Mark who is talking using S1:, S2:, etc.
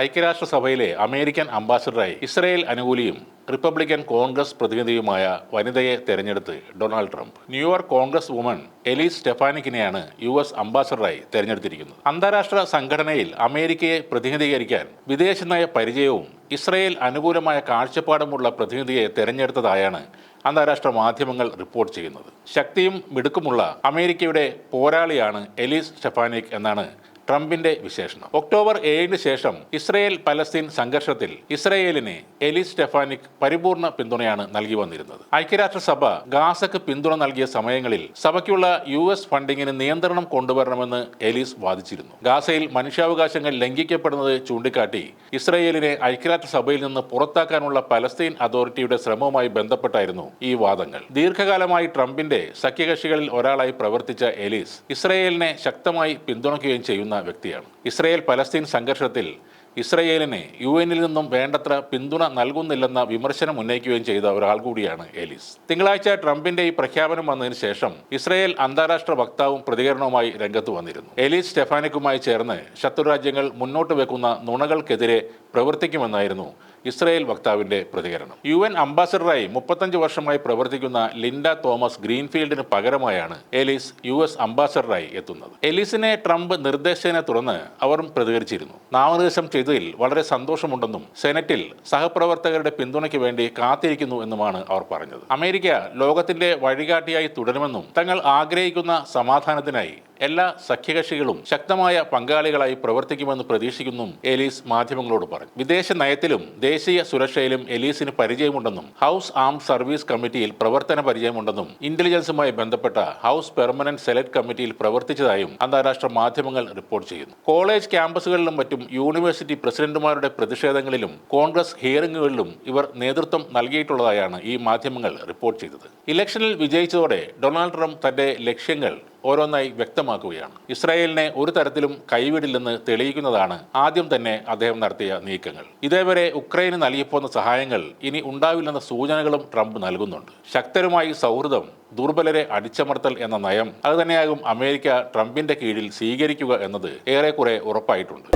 S1: ഐക്യരാഷ്ട്രസഭയിലെ അമേരിക്കൻ അംബാസിഡറായി ഇസ്രയേൽ അനുകൂലിയും റിപ്പബ്ലിക്കൻ കോൺഗ്രസ് പ്രതിനിധിയുമായ വനിതയെ തെരഞ്ഞെടുത്ത് Donald Trump. New York congresswoman Elise സ്റ്റെഫാനിക്കിനെയാണ് U S അംബാസഡറായി തെരഞ്ഞെടുത്തിരിക്കുന്നത്. അന്താരാഷ്ട്ര സംഘടനയിൽ അമേരിക്കയെ പ്രതിനിധീകരിക്കാൻ വിദേശനയ പരിചയവും ഇസ്രയേൽ അനുകൂലമായ കാഴ്ചപ്പാടുമുള്ള പ്രതിനിധിയെ തെരഞ്ഞെടുത്തതായാണ് അന്താരാഷ്ട്ര മാധ്യമങ്ങൾ റിപ്പോർട്ട് ചെയ്യുന്നത്. ശക്തിയും മിടുക്കുമുള്ള അമേരിക്കയുടെ പോരാളിയാണ് എലീസ് സ്റ്റെഫാനിക് എന്നാണ് ട്രംപിന്റെ വിശേഷണം. ഒക്ടോബർ ഏഴിന് ശേഷം ഇസ്രയേൽ പലസ്തീൻ സംഘർഷത്തിൽ ഇസ്രയേലിന് എലി സ്റ്റെഫാനിക് പരിപൂർണ പിന്തുണയാണ് നൽകി വന്നിരുന്നത്. ഐക്യരാഷ്ട്രസഭ ഗാസക്ക് പിന്തുണ നൽകിയ സമയങ്ങളിൽ സഭയ്ക്കുള്ള യു എസ് ഫണ്ടിങ്ങിന് നിയന്ത്രണം കൊണ്ടുവരണമെന്ന് എലീസ് വാദിച്ചിരുന്നു. ഗാസയിൽ മനുഷ്യാവകാശങ്ങൾ ലംഘിക്കപ്പെടുന്നത് ചൂണ്ടിക്കാട്ടി ഇസ്രയേലിനെ ഐക്യരാഷ്ട്രസഭയിൽ നിന്ന് പുറത്താക്കാനുള്ള പലസ്തീൻ അതോറിറ്റിയുടെ ശ്രമവുമായി ബന്ധപ്പെട്ടായിരുന്നു ഈ വാദങ്ങൾ. ദീർഘകാലമായി ട്രംപിന്റെ സഖ്യകക്ഷികളിൽ ഒരാളായി പ്രവർത്തിച്ച എലീസ് ഇസ്രയേലിനെ ശക്തമായി പിന്തുണയ്ക്കുകയും ചെയ്യുന്ന. വ്യക്തിയാണ്. ഇസ്രയേൽ പലസ്തീൻ സംഘർഷത്തിൽ ഇസ്രയേലിനെ യു എനിൽ നിന്നും വേണ്ടത്ര പിന്തുണ നൽകുന്നില്ലെന്ന വിമർശനം ഉന്നയിക്കുകയും ചെയ്ത ഒരാൾ കൂടിയാണ് എലിസ്. തിങ്കളാഴ്ച ട്രംപിന്റെ ഈ പ്രഖ്യാപനം വന്നതിന് ശേഷം ഇസ്രയേൽ അന്താരാഷ്ട്ര വക്താവും പ്രതികരണവുമായി രംഗത്ത് വന്നിരുന്നു. എലിസ് സ്റ്റെഫാനിക്കുമായി ചേർന്ന് ശത്രുരാജ്യങ്ങൾ മുന്നോട്ട് വെക്കുന്ന നുണകൾക്കെതിരെ പ്രവർത്തിക്കുമെന്നായിരുന്നു ഇസ്രയേൽ വക്താവിന്റെ പ്രതികരണം. യു എൻ അംബാസഡറായി മുപ്പത്തഞ്ച് വർഷമായി പ്രവർത്തിക്കുന്ന ലിൻഡ തോമസ് ഗ്രീൻഫീൽഡിന് പകരമായാണ് എലിസ് യു എസ് അംബാസഡറായി എത്തുന്നത്. എലീസിനെ ട്രംപ് നിർദ്ദേശിച്ചതിനെ തുടർന്ന് അവർ പ്രതികരിച്ചിരുന്നു. നാമനിർദ്ദേശം ചെയ്തതിൽ വളരെ സന്തോഷമുണ്ടെന്നും സെനറ്റിൽ സഹപ്രവർത്തകരുടെ പിന്തുണയ്ക്ക് വേണ്ടി കാത്തിരിക്കുന്നു എന്നുമാണ് അവർ പറഞ്ഞത്. അമേരിക്ക ലോകത്തിന്റെ വഴികാട്ടിയായി തുടരുമെന്നും തങ്ങൾ ആഗ്രഹിക്കുന്ന സമാധാനത്തിനായി എല്ലാ സഖ്യകക്ഷികളും ശക്തമായ പങ്കാളികളായി പ്രവർത്തിക്കുമെന്ന് പ്രതീക്ഷിക്കുന്നു എലീസ് മാധ്യമങ്ങളോട് പറഞ്ഞു. വിദേശ നയത്തിലും ദേശീയ സുരക്ഷയിലും എലീസിന് പരിചയമുണ്ടെന്നും ഹൗസ് ആം സർവീസ് കമ്മിറ്റിയിൽ പ്രവർത്തന പരിചയമുണ്ടെന്നും ഇന്റലിജൻസുമായി ബന്ധപ്പെട്ട ഹൗസ് പെർമനന്റ് സെലക്ട് കമ്മിറ്റിയിൽ പ്രവർത്തിച്ചതായും അന്താരാഷ്ട്ര മാധ്യമങ്ങൾ റിപ്പോർട്ട് ചെയ്യുന്നു. കോളേജ് ക്യാമ്പസുകളിലും മറ്റും യൂണിവേഴ്സിറ്റി പ്രസിഡന്റുമാരുടെ പ്രതിഷേധങ്ങളിലും കോൺഗ്രസ് ഹിയറിംഗുകളിലും ഇവർ നേതൃത്വം നൽകിയിട്ടുള്ളതായാണ് ഈ മാധ്യമങ്ങൾ റിപ്പോർട്ട് ചെയ്തത്. ഇലക്ഷനിൽ വിജയിച്ചതോടെ ഡൊണാൾഡ് ട്രംപ് തന്റെ ലക്ഷ്യങ്ങൾ ഓരോന്നായി വ്യക്തമാക്കുകയാണ്. ഇസ്രായേലിനെ ഒരു തരത്തിലും കൈവിടില്ലെന്ന് തെളിയിക്കുന്നതാണ് ആദ്യം തന്നെ അദ്ദേഹം നടത്തിയ നീക്കങ്ങൾ. ഇതേവരെ ഉക്രൈന് നൽകിപ്പോന്ന സഹായങ്ങൾ ഇനി ഉണ്ടാവില്ലെന്ന സൂചനകളും ട്രംപ് നൽകുന്നുണ്ട്. ശക്തരുമായി സൗഹൃദം ദുർബലരെ അടിച്ചമർത്തൽ എന്ന നയം അതുതന്നെയാകും അമേരിക്ക ട്രംപിന്റെ കീഴിൽ സ്വീകരിക്കുക എന്നത് ഏറെക്കുറെ ഉറപ്പായിട്ടുണ്ട്.